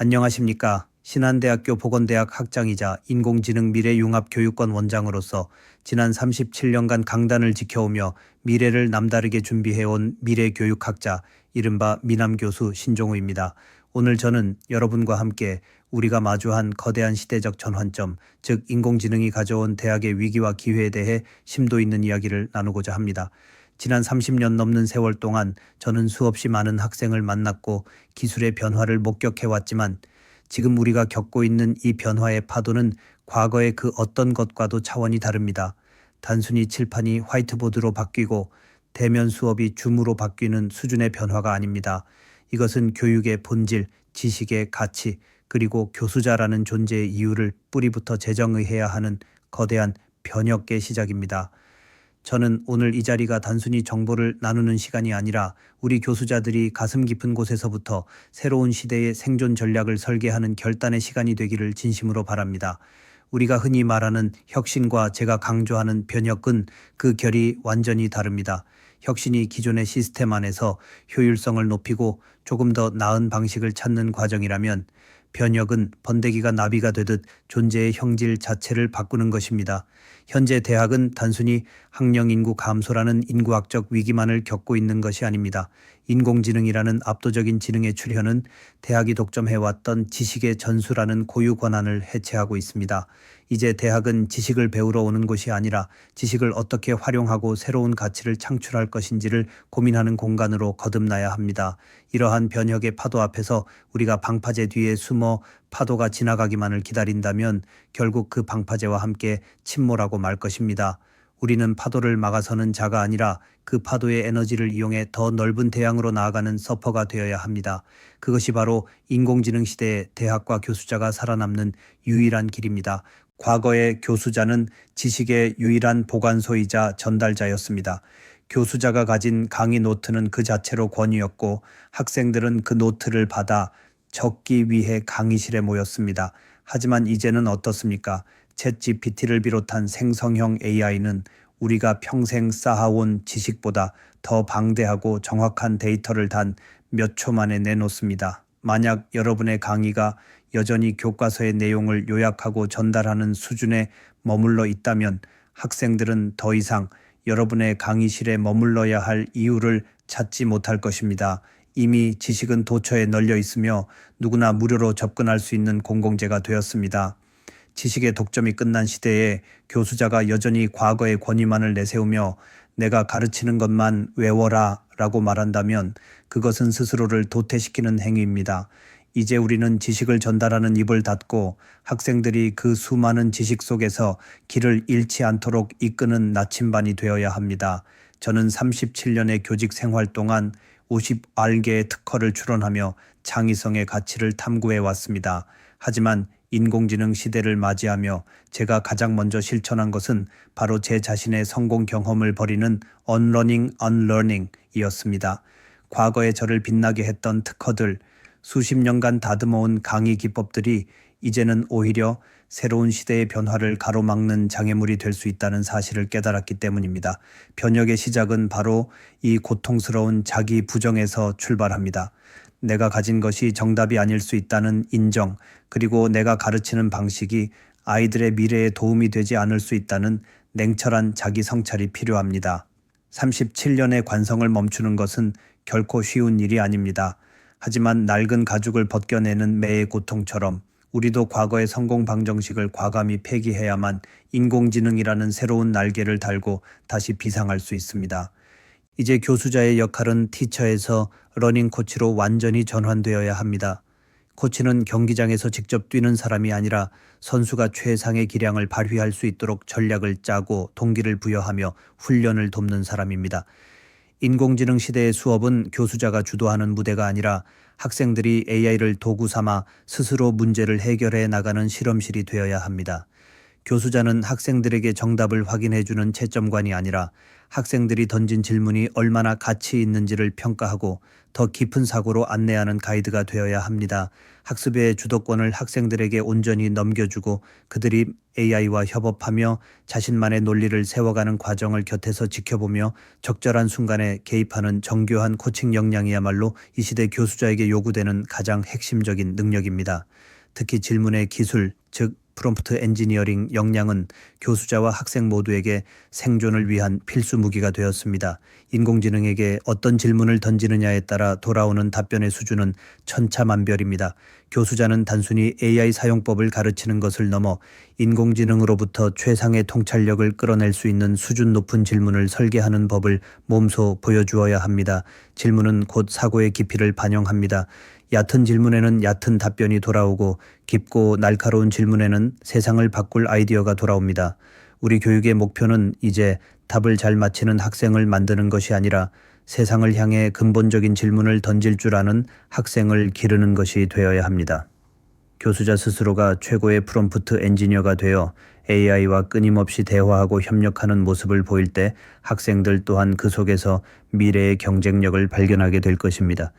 안녕하십니까. 신한대학교 보건대학 학장이자 인공지능 미래융합교육권 원장으로서 지난 37년간 강단을 지켜오며 미래를 남다르게 준비해온 미래교육학자 이른바 미남 교수 신종우입니다. 오늘 저는 여러분과 함께 우리가 마주한 거대한 시대적 전환점, 즉 인공지능이 가져온 대학의 위기와 기회에 대해 심도 있는 이야기를 나누고자 합니다. 지난 30년 넘는 세월 동안 저는 수없이 많은 학생을 만났고 기술의 변화를 목격해 왔지만 지금 우리가 겪고 있는 이 변화의 파도는 과거의 그 어떤 것과도 차원이 다릅니다. 단순히 칠판이 화이트보드로 바뀌고 대면 수업이 줌으로 바뀌는 수준의 변화가 아닙니다. 이것은 교육의 본질, 지식의 가치, 그리고 교수자라는 존재의 이유를 뿌리부터 재정의해야 하는 거대한 변혁의 시작입니다. 저는 오늘 이 자리가 단순히 정보를 나누는 시간이 아니라 우리 교수자들이 가슴 깊은 곳에서부터 새로운 시대의 생존 전략을 설계하는 결단의 시간이 되기를 진심으로 바랍니다. 우리가 흔히 말하는 혁신과 제가 강조하는 변혁은 그 결이 완전히 다릅니다. 혁신이 기존의 시스템 안에서 효율성을 높이고 조금 더 나은 방식을 찾는 과정이라면 변혁은 번데기가 나비가 되듯 존재의 형질 자체를 바꾸는 것입니다. 현재 대학은 단순히 학령 인구 감소라는 인구학적 위기만을 겪고 있는 것이 아닙니다. 인공지능이라는 압도적인 지능의 출현은 대학이 독점해왔던 지식의 전수라는 고유 권한을 해체하고 있습니다. 이제 대학은 지식을 배우러 오는 곳이 아니라 지식을 어떻게 활용하고 새로운 가치를 창출할 것인지를 고민하는 공간으로 거듭나야 합니다. 이러한 변혁의 파도 앞에서 우리가 방파제 뒤에 숨어 파도가 지나가기만을 기다린다면 결국 그 방파제와 함께 침몰하고 말 것입니다. 우리는 파도를 막아서는 자가 아니라 그 파도의 에너지를 이용해 더 넓은 대양으로 나아가는 서퍼가 되어야 합니다. 그것이 바로 인공지능 시대의 대학과 교수자가 살아남는 유일한 길입니다. 과거의 교수자는 지식의 유일한 보관소이자 전달자였습니다. 교수자가 가진 강의 노트는 그 자체로 권위였고 학생들은 그 노트를 받아 적기 위해 강의실에 모였습니다. 하지만 이제는 어떻습니까? 챗 GPT를 비롯한 생성형 AI는 우리가 평생 쌓아온 지식보다 더 방대하고 정확한 데이터를 단 몇 초 만에 내놓습니다. 만약 여러분의 강의가 여전히 교과서의 내용을 요약하고 전달하는 수준에 머물러 있다면 학생들은 더 이상 여러분의 강의실에 머물러야 할 이유를 찾지 못할 것입니다. 이미 지식은 도처에 널려 있으며 누구나 무료로 접근할 수 있는 공공재가 되었습니다. 지식의 독점이 끝난 시대에 교수자가 여전히 과거의 권위만을 내세우며 내가 가르치는 것만 외워라 라고 말한다면 그것은 스스로를 도태시키는 행위입니다. 이제 우리는 지식을 전달하는 입을 닫고 학생들이 그 수많은 지식 속에서 길을 잃지 않도록 이끄는 나침반이 되어야 합니다. 저는 37년의 교직 생활 동안 50알개의 특허를 출원하며 창의성의 가치를 탐구해 왔습니다. 하지만 인공지능 시대를 맞이하며 제가 가장 먼저 실천한 것은 바로 제 자신의 성공 경험을 버리는 언러닝 언러닝이었습니다. 과거에 저를 빛나게 했던 특허들, 수십 년간 다듬어온 강의 기법들이 이제는 오히려 새로운 시대의 변화를 가로막는 장애물이 될 수 있다는 사실을 깨달았기 때문입니다. 변혁의 시작은 바로 이 고통스러운 자기 부정에서 출발합니다. 내가 가진 것이 정답이 아닐 수 있다는 인정, 그리고 내가 가르치는 방식이 아이들의 미래에 도움이 되지 않을 수 있다는 냉철한 자기 성찰이 필요합니다. 37년의 관성을 멈추는 것은 결코 쉬운 일이 아닙니다. 하지만 낡은 가죽을 벗겨내는 매의 고통처럼 우리도 과거의 성공 방정식을 과감히 폐기해야만 인공지능이라는 새로운 날개를 달고 다시 비상할 수 있습니다. 이제 교수자의 역할은 티처에서 러닝 코치로 완전히 전환되어야 합니다. 코치는 경기장에서 직접 뛰는 사람이 아니라 선수가 최상의 기량을 발휘할 수 있도록 전략을 짜고 동기를 부여하며 훈련을 돕는 사람입니다. 인공지능 시대의 수업은 교수자가 주도하는 무대가 아니라 학생들이 AI를 도구 삼아 스스로 문제를 해결해 나가는 실험실이 되어야 합니다. 교수자는 학생들에게 정답을 확인해주는 채점관이 아니라 학생들이 던진 질문이 얼마나 가치 있는지를 평가하고 더 깊은 사고로 안내하는 가이드가 되어야 합니다. 학습의 주도권을 학생들에게 온전히 넘겨주고 그들이 AI와 협업하며 자신만의 논리를 세워가는 과정을 곁에서 지켜보며 적절한 순간에 개입하는 정교한 코칭 역량이야말로 이 시대 교수자에게 요구되는 가장 핵심적인 능력입니다. 특히 질문의 기술, 즉 프롬프트 엔지니어링 역량은 교수자와 학생 모두에게 생존을 위한 필수 무기가 되었습니다. 인공지능에게 어떤 질문을 던지느냐에 따라 돌아오는 답변의 수준은 천차만별입니다. 교수자는 단순히 AI 사용법을 가르치는 것을 넘어 인공지능으로부터 최상의 통찰력을 끌어낼 수 있는 수준 높은 질문을 설계하는 법을 몸소 보여주어야 합니다. 질문은 곧 사고의 깊이를 반영합니다. 얕은 질문에는 얕은 답변이 돌아오고 깊고 날카로운 질문에는 세상을 바꿀 아이디어가 돌아옵니다. 우리 교육의 목표는 이제 답을 잘 맞히는 학생을 만드는 것이 아니라 세상을 향해 근본적인 질문을 던질 줄 아는 학생을 기르는 것이 되어야 합니다. 교수자 스스로가 최고의 프롬프트 엔지니어가 되어 AI와 끊임없이 대화하고 협력하는 모습을 보일 때 학생들 또한 그 속에서 미래의 경쟁력을 발견하게 될 것입니다.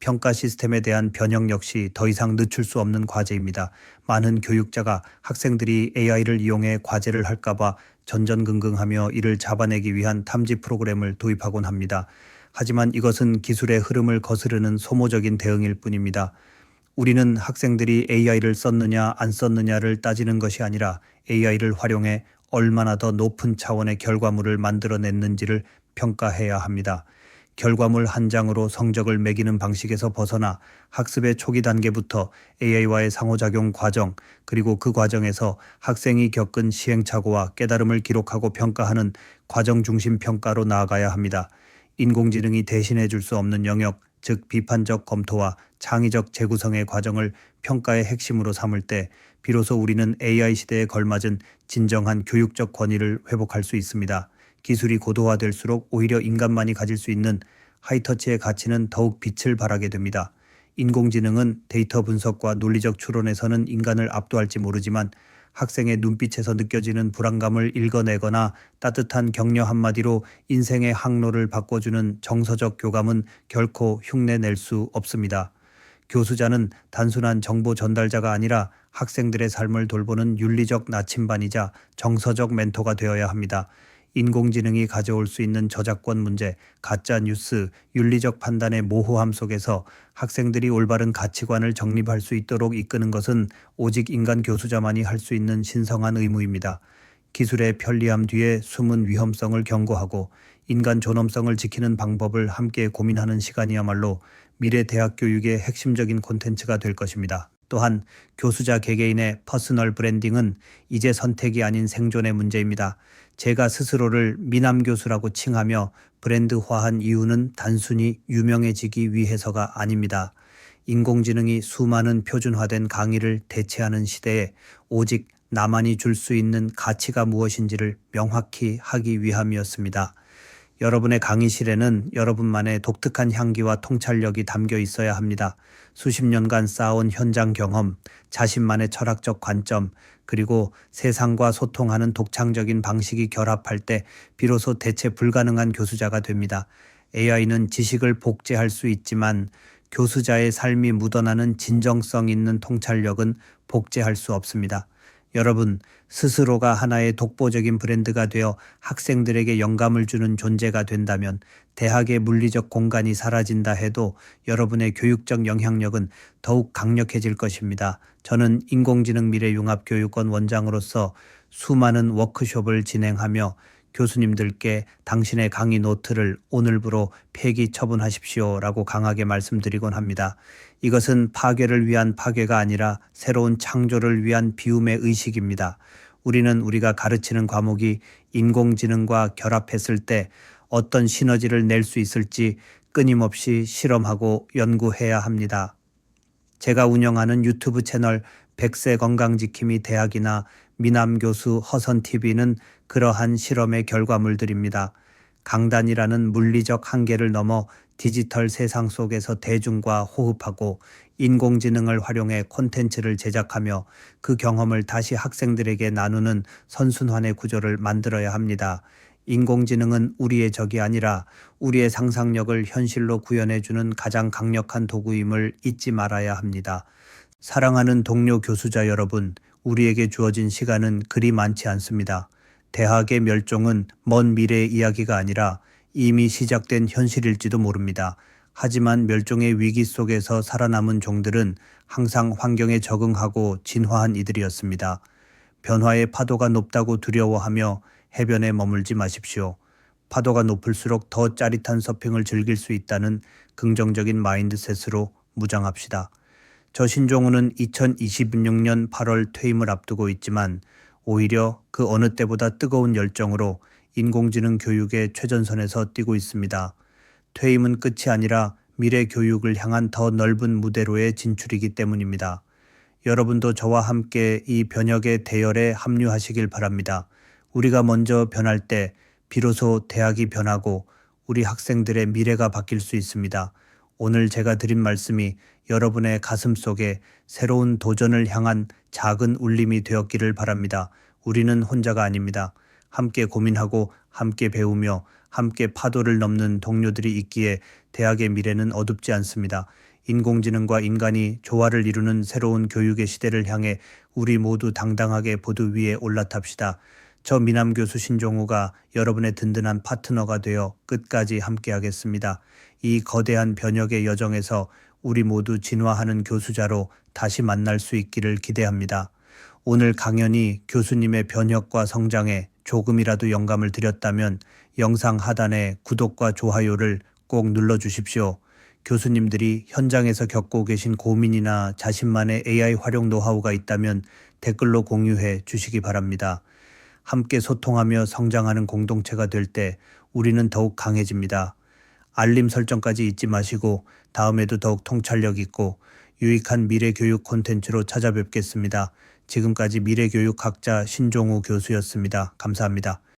평가 시스템에 대한 변형 역시 더 이상 늦출 수 없는 과제입니다. 많은 교육자가 학생들이 AI를 이용해 과제를 할까봐 전전긍긍하며 이를 잡아내기 위한 탐지 프로그램을 도입하곤 합니다. 하지만 이것은 기술의 흐름을 거스르는 소모적인 대응일 뿐입니다. 우리는 학생들이 AI를 썼느냐 안 썼느냐를 따지는 것이 아니라 AI를 활용해 얼마나 더 높은 차원의 결과물을 만들어냈는지를 평가해야 합니다. 결과물 한 장으로 성적을 매기는 방식에서 벗어나 학습의 초기 단계부터 AI와의 상호작용 과정, 그리고 그 과정에서 학생이 겪은 시행착오와 깨달음을 기록하고 평가하는 과정 중심 평가로 나아가야 합니다. 인공지능이 대신해 줄 수 없는 영역, 즉 비판적 검토와 창의적 재구성의 과정을 평가의 핵심으로 삼을 때 비로소 우리는 AI 시대에 걸맞은 진정한 교육적 권위를 회복할 수 있습니다. 기술이 고도화될수록 오히려 인간만이 가질 수 있는 하이터치의 가치는 더욱 빛을 발하게 됩니다. 인공지능은 데이터 분석과 논리적 추론에서는 인간을 압도할지 모르지만 학생의 눈빛에서 느껴지는 불안감을 읽어내거나 따뜻한 격려 한마디로 인생의 항로를 바꿔주는 정서적 교감은 결코 흉내낼 수 없습니다. 교수자는 단순한 정보 전달자가 아니라 학생들의 삶을 돌보는 윤리적 나침반이자 정서적 멘토가 되어야 합니다. 인공지능이 가져올 수 있는 저작권 문제, 가짜 뉴스, 윤리적 판단의 모호함 속에서 학생들이 올바른 가치관을 정립할 수 있도록 이끄는 것은 오직 인간 교수자만이 할 수 있는 신성한 의무입니다. 기술의 편리함 뒤에 숨은 위험성을 경고하고 인간 존엄성을 지키는 방법을 함께 고민하는 시간이야말로 미래 대학 교육의 핵심적인 콘텐츠가 될 것입니다. 또한 교수자 개개인의 퍼스널 브랜딩은 이제 선택이 아닌 생존의 문제입니다. 제가 스스로를 미남 교수라고 칭하며 브랜드화한 이유는 단순히 유명해지기 위해서가 아닙니다. 인공지능이 수많은 표준화된 강의를 대체하는 시대에 오직 나만이 줄 수 있는 가치가 무엇인지를 명확히 하기 위함이었습니다. 여러분의 강의실에는 여러분만의 독특한 향기와 통찰력이 담겨 있어야 합니다. 수십 년간 쌓아온 현장 경험, 자신만의 철학적 관점, 그리고 세상과 소통하는 독창적인 방식이 결합할 때 비로소 대체 불가능한 교수자가 됩니다. AI는 지식을 복제할 수 있지만 교수자의 삶이 묻어나는 진정성 있는 통찰력은 복제할 수 없습니다. 여러분, 스스로가 하나의 독보적인 브랜드가 되어 학생들에게 영감을 주는 존재가 된다면 대학의 물리적 공간이 사라진다 해도 여러분의 교육적 영향력은 더욱 강력해질 것입니다. 저는 인공지능 미래 융합교육원 원장으로서 수많은 워크숍을 진행하며 교수님들께 당신의 강의 노트를 오늘부로 폐기 처분하십시오 라고 강하게 말씀드리곤 합니다. 이것은 파괴를 위한 파괴가 아니라 새로운 창조를 위한 비움의 의식입니다. 우리는 우리가 가르치는 과목이 인공지능과 결합했을 때 어떤 시너지를 낼 수 있을지 끊임없이 실험하고 연구해야 합니다. 제가 운영하는 유튜브 채널 백세 건강지킴이 대학이나 미남 교수 허선 TV는 그러한 실험의 결과물들입니다. 강단이라는 물리적 한계를 넘어 디지털 세상 속에서 대중과 호흡하고 인공지능을 활용해 콘텐츠를 제작하며 그 경험을 다시 학생들에게 나누는 선순환의 구조를 만들어야 합니다. 인공지능은 우리의 적이 아니라 우리의 상상력을 현실로 구현해주는 가장 강력한 도구임을 잊지 말아야 합니다. 사랑하는 동료 교수자 여러분, 우리에게 주어진 시간은 그리 많지 않습니다. 대학의 멸종은 먼 미래의 이야기가 아니라 이미 시작된 현실일지도 모릅니다. 하지만 멸종의 위기 속에서 살아남은 종들은 항상 환경에 적응하고 진화한 이들이었습니다. 변화의 파도가 높다고 두려워하며 해변에 머물지 마십시오. 파도가 높을수록 더 짜릿한 서핑을 즐길 수 있다는 긍정적인 마인드셋으로 무장합시다. 저 신종우는 2026년 8월 퇴임을 앞두고 있지만 오히려 그 어느 때보다 뜨거운 열정으로 인공지능 교육의 최전선에서 뛰고 있습니다. 퇴임은 끝이 아니라 미래 교육을 향한 더 넓은 무대로의 진출이기 때문입니다. 여러분도 저와 함께 이 변혁의 대열에 합류하시길 바랍니다. 우리가 먼저 변할 때 비로소 대학이 변하고 우리 학생들의 미래가 바뀔 수 있습니다. 오늘 제가 드린 말씀이 여러분의 가슴 속에 새로운 도전을 향한 작은 울림이 되었기를 바랍니다. 우리는 혼자가 아닙니다. 함께 고민하고 함께 배우며 함께 파도를 넘는 동료들이 있기에 대학의 미래는 어둡지 않습니다. 인공지능과 인간이 조화를 이루는 새로운 교육의 시대를 향해 우리 모두 당당하게 보드 위에 올라탑시다. 저 미남 교수 신종우가 여러분의 든든한 파트너가 되어 끝까지 함께하겠습니다. 이 거대한 변혁의 여정에서 우리 모두 진화하는 교수자로 다시 만날 수 있기를 기대합니다. 오늘 강연이 교수님의 변혁과 성장에 조금이라도 영감을 드렸다면 영상 하단에 구독과 좋아요를 꼭 눌러주십시오. 교수님들이 현장에서 겪고 계신 고민이나 자신만의 AI 활용 노하우가 있다면 댓글로 공유해 주시기 바랍니다. 함께 소통하며 성장하는 공동체가 될 때 우리는 더욱 강해집니다. 알림 설정까지 잊지 마시고 다음에도 더욱 통찰력 있고 유익한 미래 교육 콘텐츠로 찾아뵙겠습니다. 지금까지 미래교육학자 신종우 교수였습니다. 감사합니다.